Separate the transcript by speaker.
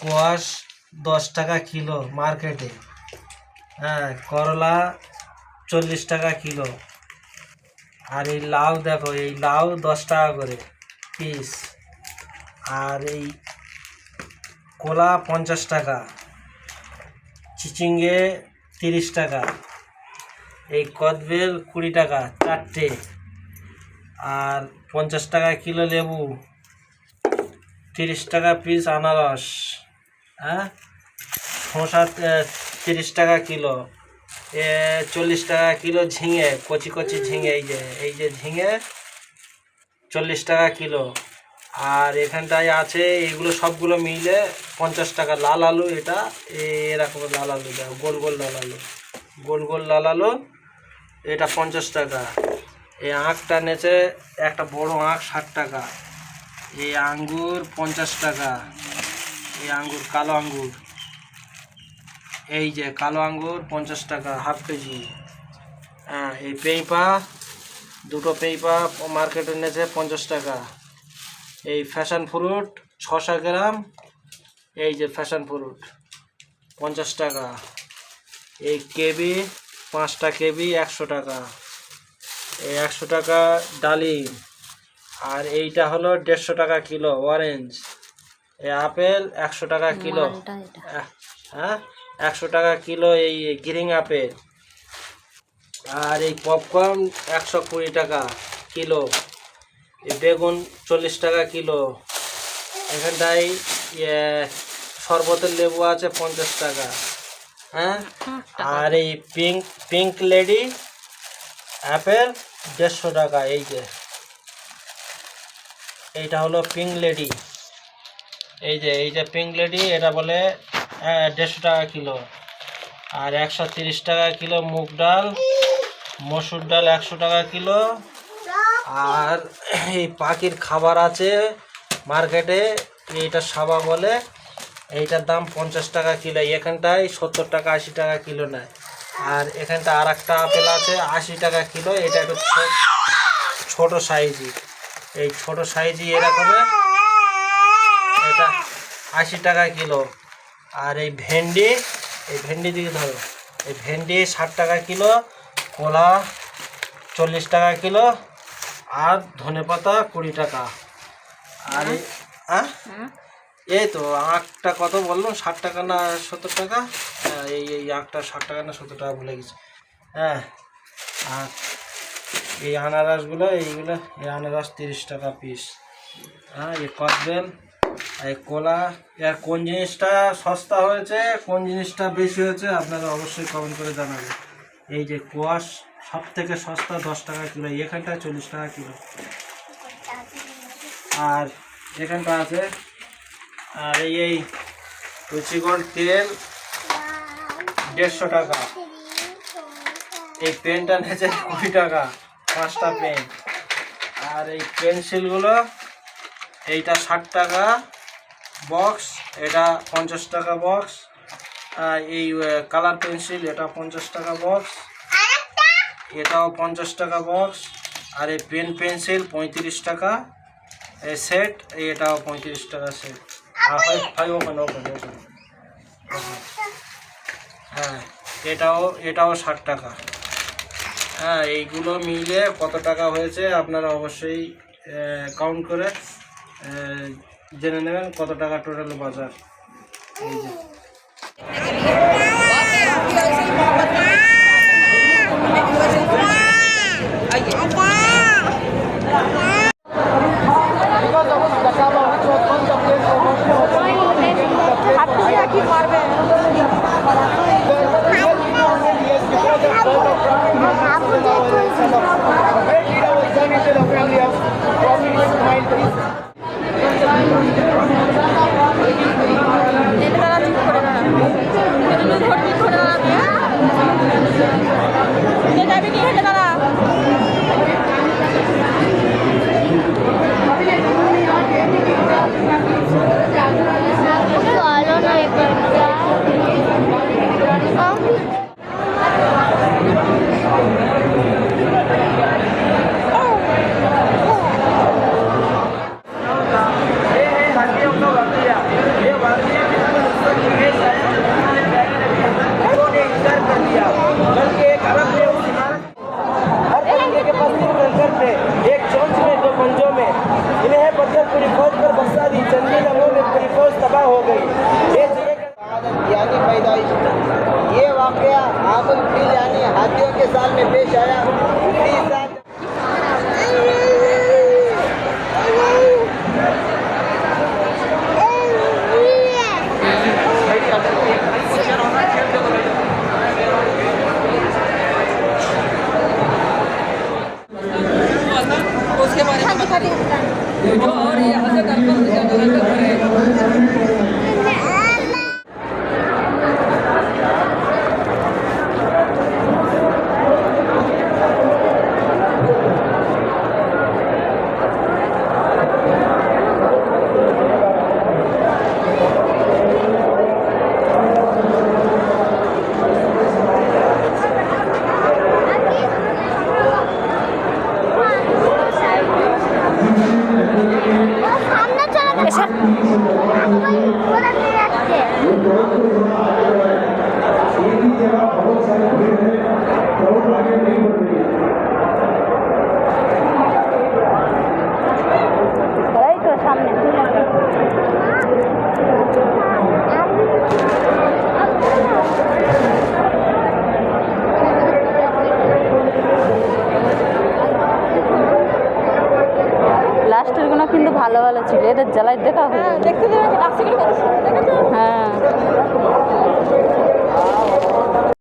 Speaker 1: Quash দশ টাকা kilo মার্কেটে হ্যাঁ করলা চল্লিশ টাকা কিলো। আর এই লাউ দেখো, এই লাউ দশ টাকা করে পিস আর এই কলা পঞ্চাশ টাকা, চিচিঙ্গে তিরিশ টাকা, এই কদবেল কুড়ি টাকা চারটে। আর পঞ্চাশ টাকা কিলো লেবু, তিরিশ টাকা পিস আনারস। হ্যাঁ? আহ, তিরিশ টাকা কিলো। এ চল্লিশ টাকা কিলো ঝিঙে কচি কচি ঝিঙে এই যে এই যে ঝিঙে চল্লিশ টাকা কিলো। আর এখানটায় আছে এগুলো সবগুলো মিলে পঞ্চাশ টাকা। লাল আলু এটা এরকম লাল আলু দেখো, গোল গোল লাল আলু। গোল গোল লাল আলু এটা পঞ্চাশ টাকা। এই আঁকটা নেছে একটা বড় আঁক ষাট টাকা। এই আঙ্গুর পঞ্চাশ টাকা। এই আঙ্গুর, কালো আঙ্গুর। এই যে কালো আঙ্গুর, পঞ্চাশ টাকা, হাফ কেজি। হ্যাঁ এই পেঁপা, দুটো পেঁপা মার্কেটে নেছে পঞ্চাশ টাকা। এই ফ্যাশন ফ্রুট, ছশো গ্রাম। এই যে ফ্যাশন ফ্রুট, পঞ্চাশ টাকা। এই কেবি, পাঁচটা কেবি, একশো টাকা। এই একশো টাকা ডালিম। আর এইটা হলো দেড়শো টাকা কিলো, অরেঞ্জ। এই আপেল একশো টাকা কিলো। হ্যাঁ? একশো টাকা কিলো এই গ্রিন আপেল। আর এই পপকর্ন একশো কুড়ি টাকা কিলো। এই বেগুন চল্লিশ টাকা কিলো। এখানটায় ইয়ে, শরবতের লেবু আছে পঞ্চাশ টাকা। হ্যাঁ? আর এই পিঙ্ক পিঙ্ক লেডি অ্যাপেল দেড়শো টাকা এই যে। এইটা হলো পিঙ্ক লেডি। এই যে এই যে পিঙ্ক লেডি এটা বলে আহ, দেড়শো টাকা কিলো। আর একশো তিরিশ টাকা কিলো মুগ ডাল মসুর ডাল একশো টাকা কিলো। আর এই পাখির খাবার আছে মার্কেটে এইটা সাবা বলে এইটার দাম পঞ্চাশ টাকা কিলো। এখানটায় সত্তর টাকা আশি টাকা কিলো নেয়। আর এখানটা আর একটা আপেল আছে আশি টাকা কিলো। এটা একটু ছোট সাইজই। এই ছোট সাইজই এরকমের এটা আশি টাকা কিলো। আর এই ভেন্ডি এই ভেন্ডি দিকে ধরো। এই ভেন্ডি ষাট টাকা কিলো কলা চল্লিশ টাকা কিলো আর ধনেপাতা কুড়ি টাকা। আর এই হ্যাঁ? এই তো আঁকটা কত বলল? ষাট টাকা না সত্তর টাকা? হ্যাঁ এই এই আঁকটা ষাট টাকা না সত্তর টাকা ভুলে গেছি। হ্যাঁ আর এই আনারসগুলো এইগুলো এই আনারস তিরিশ টাকা পিস হ্যাঁ এই কদবেল এই কলা, এর কোন জিনিসটা সস্তা হয়েছে, কোন জিনিসটা বেশি হয়েছে, আপনারা অবশ্যই কমেন্ট করে জানাবেন। এই যে কোয়াশ সব থেকে সস্তা দশ টাকা কিলো এখানটা চল্লিশ টাকা কিলো। আর এখানটা আছে, আর এই এই রুচিগড় তেল, দেড়শো টাকা। এই পেনটা নিয়েছে কুড়ি টাকা, পাঁচটা পেন। আর এই পেন্সিলগুলো এইটা ষাট টাকা বক্স এটা পঞ্চাশ টাকা বক্স এই কালার পেন্সিল এটা পঞ্চাশ টাকা বক্স এটাও পঞ্চাশ টাকা বক্স আর এই পেন পেন্সিল পঁয়ত্রিশ টাকা, এই সেট এটাও পঁয়ত্রিশ টাকা সেট আর ফাইভ ওপেন ওপেন হ্যাঁ এটাও এটাও ষাট টাকা। হ্যাঁ এইগুলো মিলে কত টাকা হয়েছে আপনারা অবশ্যই কাউন্ট করে জেনে নেবেন কত টাকা টোটাল বাজার?
Speaker 2: के साल में पेश आया।
Speaker 3: sách ভালো ভালো ছিল এটা জ্বালাই দেখা হ্যাঁ।